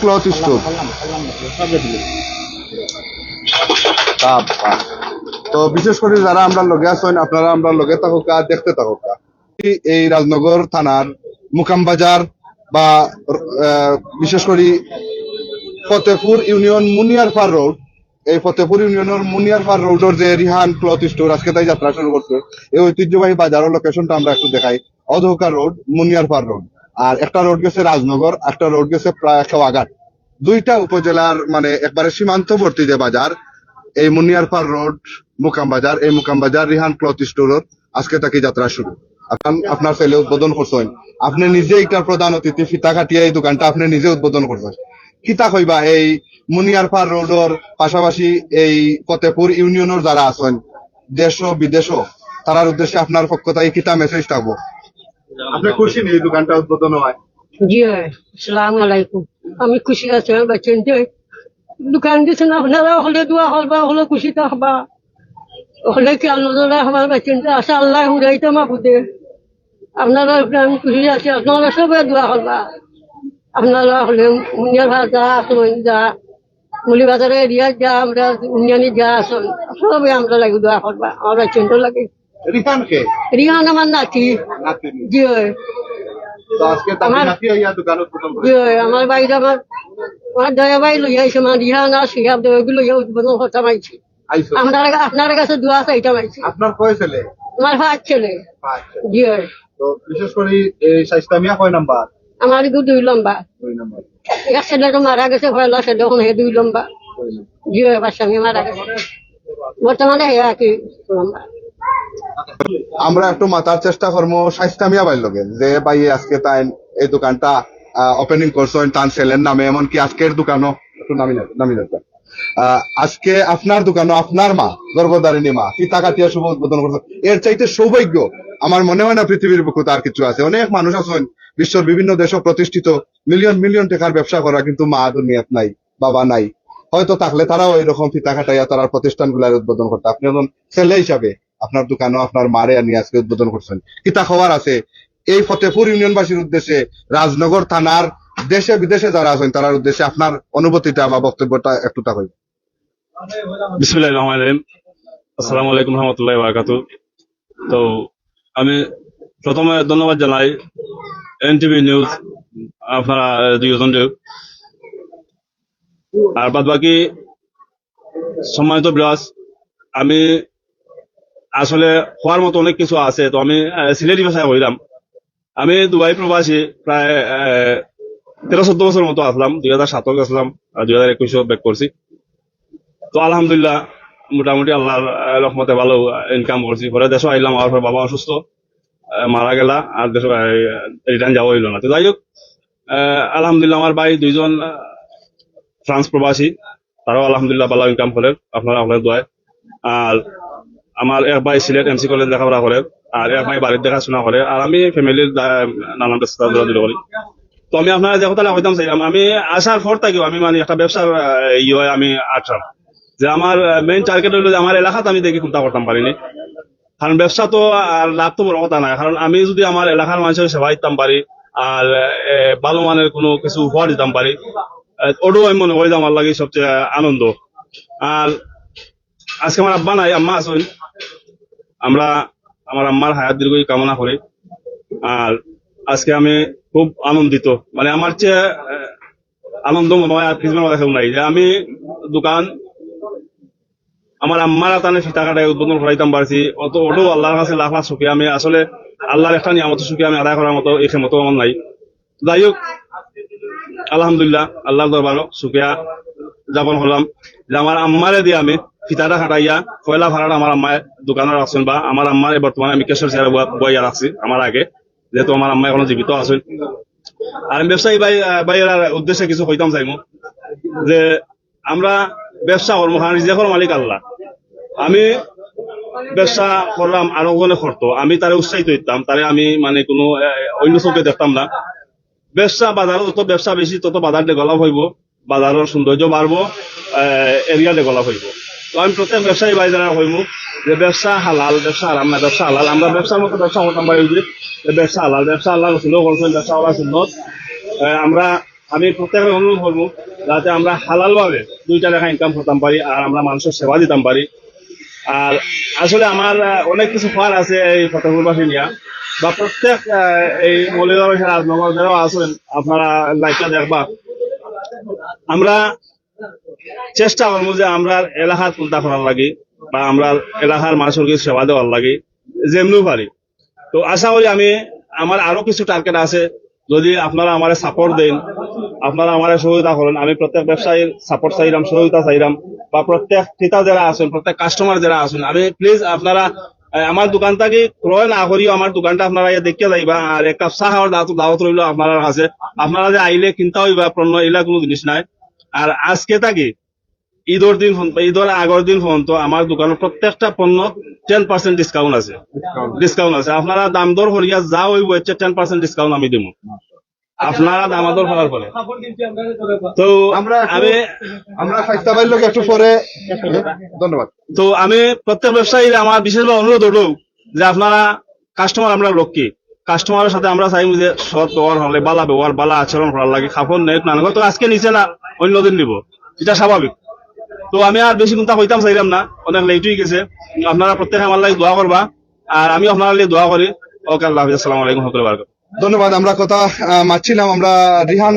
Cloth store. তো বিশেষ করে যারা আমরা লগে আছেন আপনারা আমরা লগে থাকুক দেখতে থাকুক এই- এই রাজনগর থানার মুকাম বাজার বা বিশেষ করে ফতেপুর ইউনিয়ন মুনিয়ারপাড় রোড এই ফতেপুর ইউনিয়নের মুনিয়ারপাড় রোডের যে রিহান ক্লথ স্টোর আজকে তাই যাত্রা শুরু করছে এই ঐতিহ্যবাহী বাজারের লোকেশনটা আমরা একটু দেখাই। অধোকা রোড মুনিয়ারপাড় রোড। আর একটা রোড গেছে রাজনগর, একটা রোড গেছে প্রায় খাওয়াঘাট দুইটা উপজেলার মানে একবারে সীমান্তবর্তী যে বাজার, এই মুনিয়ারপাড় রোড, মুকাম বাজার, এই মুকাম বাজার, রিহান ক্লথ স্টোরের আজকে তাকে যাত্রা শুরু। আপনার ছেলে উদ্বোধন করছেন। আপনি নিজে এটার প্রধান অতিথি, ফিতা কাটিয়া এই দোকানটা আপনি নিজে উদ্বোধন করছেন। কিতা কইবা, এই মুনিয়ারপাড় রোডর পাশাপাশি এই ফতেপুর ইউনিয়নের যারা আছেন, দেশ বিদেশ তারার উদ্দেশ্যে আপনার পক্ষ থেকে কিতা মেসেজ থাকব? আপনি খুশি নেই দোকানটা উদ্বোধন হয়? জি সালাম আলাইকুম। আমি খুশি আছি বাচ্চাতে দোকান দিয়েছেন আপনারা হলে দোয়া হলে থাকবা হলে কি আমার বাচ্চাতে আসা আল্লাহ মাহুদে আপনারা আমি খুশি আছি, আপনারা সবাই দোয়া হলবা আপনারা হলে মুনিয়ার ভাত যা আসুন যা। মুলি এরিয়া যা, আমরা উন্নয়নী যা আসুন সবাই আমরা লাগে দোয়া করবা, আমার লাগে। রিহান কে? রিহান আমার নাতি। জি তো আজকে তাকে আমার- নাতি হইয়া দোকান উদ্বোধন জি আমার বাড়িতে আমার আমার দয়া বাড়ি লইয়া আইসে আমার রিহান আর শিহাব দেওয়াগুলো লইয়া উদ্বোধন করতে পারছি আপনার আপনার কাছে দোয়া চাইতে পারছি আপনার কয় ছেলে? আমার ভাত ছেলে। জি তো বিশেষ করে এই সাইস্তামিয়া কয় নাম্বার? আমার দুই লম্বা। দুই নাম্বার। এক ছেলে তো মারা গেছে পয়লা ছেলে এখন হে দুই লম্বা। জি বাচ্চামি মারা গেছে। বর্তমানে হে একই লম্বা। আমরা একটু মাতার চেষ্টা করব সাইস্তামিয়া বাইর লগে, যে ভাই আজকে তাই এই দোকানটা ওপেনিং করছেন তান সেলের নামে, এমনকি আজকের দোকানও একটু নামি নামি যাচ্ছে আজকে আপনার দোকানও আপনার মা, গর্ভধারিণী মা, পিতা কাটিয়া শুভ উদ্বোধন করছে। এর চাইতে সৌভাগ্য, আমার মনে হয় না পৃথিবীর বুকে তার কিছু আছে। অনেক মানুষ আছেন, বিশ্বের বিভিন্ন দেশ প্রতিষ্ঠিত মিলিয়ন মিলিয়ন টাকার ব্যবসা করা কিন্তু মা দুনিয়াত নাই, বাবা নাই। হয়তো থাকলে তারাও এরকম ফিতা কাটাইয়া তারা প্রতিষ্ঠানগুলার উদ্বোধন করতে। আপনি একজন ছেলে হিসাবে আপনার দোকানও আপনার মারে আনি আজকে উদ্বোধন করছেন। কিতা খবর আছে? এই ফতেপুর ইউনিয়নবাসীর উদ্দেশ্যে রাজনগর থানার দেশে বিদেশে যারা আছেন তার উদ্দেশ্যে আপনার অনুভূতিটা বা বক্তব্যটা একটু তা কইবেন। বিসমুল্লাহ রহমান রহিম। আসসালামু আলাইকুম রহমতুল্লাহ বারাকাতু। তো আমি প্রথমে ধন্যবাদ জানাই এনটিভি নিউজ, আপনারা দুজন আর বাদ বাকি সম্মানিত বিরাজ, আমি আসলে হওয়ার মতো অনেক কিছু আছে। তো আমি সিলেটি ভাষায় হইলাম আমি দুবাই প্রবাসী, প্রায় তেরো চোদ্দ বছর মতো আসলাম। দুই হাজার সাতক আসলাম, আর দুই হাজার একুশে ব্যাক করছি। তো আলহামদুলিল্লাহ, মোটামুটি আল্লাহর রহমতে ভালো ইনকাম করছি। পরে দেশে আইলাম, আমার বাবা অসুস্থ মারা গেলা, আর দেশে রিটার্ন যাওয়া হইল না। তো যাই হোক আলহামদুলিল্লাহ আমার ভাই দুইজন ফ্রান্স প্রবাসী, তারাও আলহামদুলিল্লাহ ভালো ইনকাম করেন আপনারা আপনার দোয়ায়। আর আমার এক ভাই সিলেট এমসি কলেজ লেখাপড়া করে আর এক ভাই বাড়ির দেখাশোনা করে আর আমি ফ্যামিলির নানান ব্যস্ততা দৌড়াদৌড়ি করি। তো আমি আপনারা যে কথাটা হইতাম চাইলাম আমি আসার পর থেকেও আমি মানে একটা ব্যবসার আহ, ই হয় আমি আটলাম যে আমার মেইন টার্গেট হলো যে আমার এলাকাতে আমি দেখি চিন্তা করতাম পারিনি। কারণ ব্যবসা তো আর লাভ তো বড় কথা নাই কারণ আমি যদি আমার এলাকার মানুষের সেবা দিতাম পারি আর ভালো মানের কোনো কিছু উপহার দিতাম পারি ওটাও আমি মনে করি আমার লাগে সবচেয়ে আনন্দ। আর আজকে আমার আব্বা নাই, আম্মা আছেন। আমরা, আমার আম্মার হায়াত দীর্ঘই কামনা করি। আর আজকে আমি খুব আনন্দিত। মানে আমার চেয়ে আনন্দ আর কিছু নাই। যে আমি দোকান, আমার আম্মার তানে ফিতা কাটায় উদ্বোধন করাইতাম পারছি। অত ওটাও আল্লাহর কাছে লাখ লাখ সুখী আমি আসলে আল্লাহর একটা নিয়ামত সুখী আমি আদায় করার মতো এই মতো আমার নাই। যাই হোক, আলহামদুলিল্লাহ, আল্লাহর দরবারও সুখিয়া যাপন করলাম। যে আমার আম্মারে দিয়ে আমি ফিতাটা কাটাইয়া কয়লা ভাড়াটা আমার আম্মায় দোকানে রাখছেন বা আমার আম্মার বর্তমানে আমি কেশর চেয়ারে বইয়া রাখছি আমার আগে। যেহেতু আমার আম্মা এখনও জীবিত আছেন। আর ব্যবসায়ী ভাই ভাইয়ের উদ্দেশ্যে কিছু কইতাম চাইমু যে আমরা ব্যবসা কর্ম নিজে করার মালিক আল্লাহ। আমি ব্যবসা করলাম আরও ওখানে করতো আমি তারে উৎসাহিত দিতাম তারে আমি মানে কোনো অন্য চোখে দেখতাম না। ব্যবসা বাজারও যত ব্যবসা বেশি তত বাজার ডেভেলপ হইব বাজারের সৌন্দর্য বাড়বো এরিয়া ডেভেলপ হইব। তো আমি প্রত্যেক ব্যবসায়ী ভাই যারা হইব যে ব্যবসা হালাল, ব্যবসা হারাম না, ব্যবসা হালাল, আমরা ব্যবসার মতো ব্যবসা করতাম পারি যে ব্যবসা হালাল, ব্যবসা আল্লাহ রসুলও করছেন ব্যবসা করা সুন্নত। আমরা, আমি প্রত্যেকের অনুরোধ করব, যাতে আমরা হালাল ভাবে দুইটা টাকা ইনকাম করতাম পারি, আর আমরা মানুষের সেবা দিতাম পারি। আর আসলে আমার অনেক কিছু পার আছে এই ফতেপুরবাসী নিয়ে। বা প্রত্যেক এই মলিবাসী রাজনগর যারা আছেন, আপনারা লাইটটা দেখবা। আমরা চেষ্টা করব যে আমরা এলাকার চিন্তা করার লাগে, বা আমরা এলাকার মানুষের কিছু সেবা দেওয়ার লাগে, যেমনিও পারি। তো আশা করি আমি, আমার আরও কিছু টার্গেট আছে। যদি আপনারা আমার সাপোর্ট দেন, আপনারা আমার সহযোগিতা করেন, আমি প্রত্যেক ব্যবসায়ীর সাপোর্ট চাইলাম, সহযোগিতা চাইলাম, বা প্রত্যেক ক্রেতা যারা আছেন, প্রত্যেক কাস্টমার যারা আছেন, আমি প্লিজ আপনারা আমার দোকানটাকে ক্রয় না করিও, আমার দোকানটা আপনারা ইয়ে দেখিয়ে যাইবা, আর এক কাপ দাওয়াত দাওয়াত রইল আপনারা কাছে। আপনারা যে আইলে কিনতে হইবা পণ্য, এগুলা কোনো জিনিস নাই। আর আজকে থাকি ঈদের দিন ঈদের আগের দিন পর্যন্ত আমার দোকানের প্রত্যেকটা পণ্য টেন পার্সেন্ট ডিসকাউন্ট আছে। ডিসকাউন্ট আছে। আপনারা দাম দর করিয়া যা হইব হচ্ছে টেন পার্সেন্ট ডিসকাউন্ট আমি দিব আপনারা দাম দর করার পরে তো আমরা একটু- আমি আমরা স্বাস্থ্য লোক একটু পরে ধন্যবাদ। তো আমি প্রত্যেক ব্যবসায়ীর আমার বিশেষভাবে অনুরোধ হলো যে আপনারা কাস্টমার আমরা লক্ষ্মী কাস্টমারের সাথে আমরা চাইব যে সৎ ব্যবহার হলে বালা ব্যবহার বালা আচরণ করার লাগে। খাপন নেট না হয়তো আজকে নিচে না অন্যদিন নিব। এটা স্বাভাবিক। তো আমি আর বেশি চিন্তা হইতাম চাইলাম না। অনেক লেট হয়ে গেছে। আপনারা প্রত্যেকে আমার লাগে দোয়া করবা। আর আমি আপনার লাগে দোয়া করি। ওকে আল্লাহ হাফিজ। আসসালামু আলাইকুম হকলে বারকাত ধন্যবাদ। আমরা কথা মারছিলাম। আমরা রিহান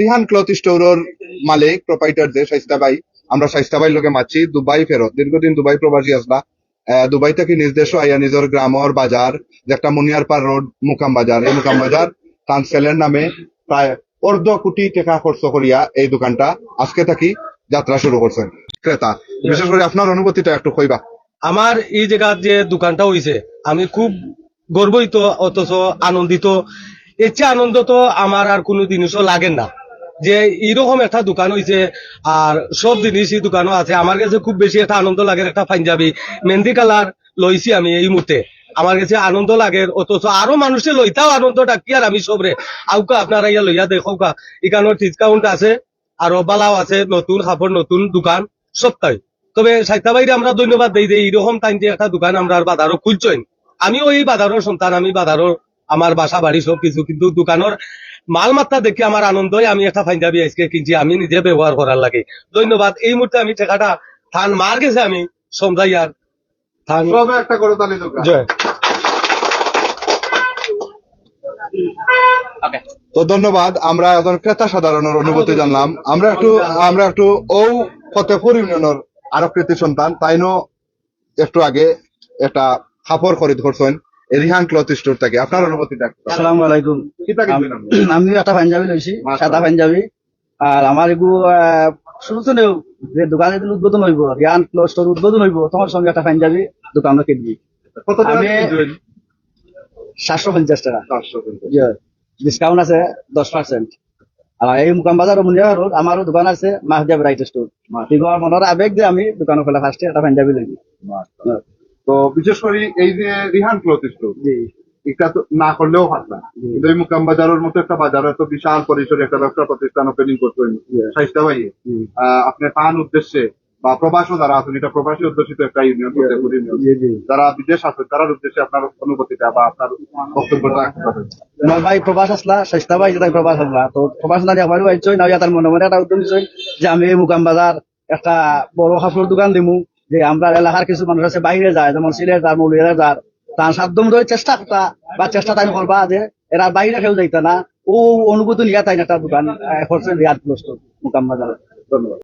রিহান ক্লথ স্টোরের মালিক প্রোপাইটার যে শাইস্তা ভাই। আমরা শাইস্তা ভাই লোকে মারছি। দুবাই ফেরত। দীর্ঘদিন দুবাই প্রবাসী আহ, দুবাই থেকে নির্দেশ আইয়া নিজের গ্রামর বাজার যে একটা মুনিয়ারপাড় রোড মুকাম বাজার। এই মুকাম বাজার তান সেলের নামে প্রায় অর্ধ কোটি টাকা খরচ করিয়া এই দোকানটা আজকে থাকি যাত্রা শুরু করছেন। ক্রেতা বিশেষ করে আপনার অনুভূতিটা একটু কইবা। আমার এই জায়গার যে দোকানটা হইছে, আমি খুব গর্বিত, অথচ আনন্দিত। এর আনন্দ তো আমার আর কোনো জিনিসও লাগে না। যে এইরকম একটা দোকান হইছে, আর সব জিনিসই দোকানও আছে। আমার কাছে খুব বেশি একটা আনন্দ লাগে একটা পাঞ্জাবি। মেহেন্দি কালার লইছি আমি এই মুহূর্তে। আমার কাছে আনন্দ লাগে অথচ আরও মানুষে লইতাও আনন্দটা কি আর আমি সবরে আউকা আপনারা ইয়া লইয়া দেখোকা এখানে ডিসকাউন্ট আছে আরও বালাও আছে নতুন কাপড় নতুন দোকান সবটাই। তবে সাইতা বাইরে আমরা ধন্যবাদ দিই যে এইরকম টাইম যে একটা দোকান আমরা আর বাজারও খুলছেন আমিও এই বাজারের সন্তান আমি বাজারের আমার বাসা বাড়ি সব কিছু কিন্তু দোকানের মাল মাত্রা দেখে আমার আনন্দ হয় আমি একটা পাঞ্জাবি আজকে কিনছি আমি নিজে ব্যবহার করার লাগে। ধন্যবাদ এই মুহূর্তে আমি ঠেকাটা থান মার গেছে আমি সমঝাই আর থান সবে একটা করতালি দোকান। জয়। তো ধন্যবাদ আমরা এখন ক্রেতা সাধারণের অনুভূতি জানলাম। আমরা একটু আমরা একটু ও ফতেপুর ইউনিয়নের আরও কৃতি সন্তান তাইনো একটু আগে একটা কাপড় খরিদ করছেন রিহান ক্লথ স্টোর থেকে। আপনার অনুভূতিটা আসসালামু আলাইকুম। কিতা কিনবেন আপনি? আমি একটা পাঞ্জাবি লইছি সাদা পাঞ্জাবি। আর আমার এগু শুরু তো যে দোকানে উদ্বোধন হইব রিয়ান ক্লথ স্টোর উদ্বোধন হইব তোমার সঙ্গে একটা পাঞ্জাবি দোকানে কিনবি কত আমি-? সাতশো পঞ্চাশ টাকা। চারশো কিনবেন। ডিসকাউন্ট আছে দশ পার্সেন্ট আর এই মুকাম বাজার মুলিয়া রোড আমারও দোকান আছে মাহদিয়া ব্রাইট স্টোর আমার মনের আবেগ যে আমি দোকানে খোলা ফার্স্টে একটা পাঞ্জাবি লইবি তো বিশেষ করে এই যে রিহান ক্লথ স্টোর জি। এটা তো না করলেও হাত না। কিন্তু এই মুকাম বাজারের মতো একটা বাজার এত বিশাল পরিসরে একটা ব্যবসা প্রতিষ্ঠান ওপেনিং করতেন স্বাস্থ্য ভাই আপনি পান উদ্দেশ্যে বা প্রবাসও যারা আছেন এটা প্রবাসী অধ্যুষিত একটা ইউনিয়ন যারা বিদেশ তার উদ্দেশ্যে আপনার অনুভূতিটা বা আপনার বক্তব্যটা ভাই প্রবাস আসলা চেষ্টা ভাই যেটা প্রবাস আসলা। তো প্রবাস না আমারও আইসই না তার মনে মনে একটা উদ্যম দিছই যে আমি এই মুকাম বাজার একটা বড় কাপড় দোকান দিমু যে আমরা এলাকার কিছু মানুষ আছে বাইরে যায় যেমন সিলেট যার মৌলিয়া যার তার সাধ্য মতো চেষ্টা করতা বা চেষ্টা তাই করবা যে এরা বাইরে কেউ যাইতা না। ও অনুভূতি নিয়ে তাই না একটা দোকান করছে রিয়াদ মুকাম বাজার। ধন্যবাদ।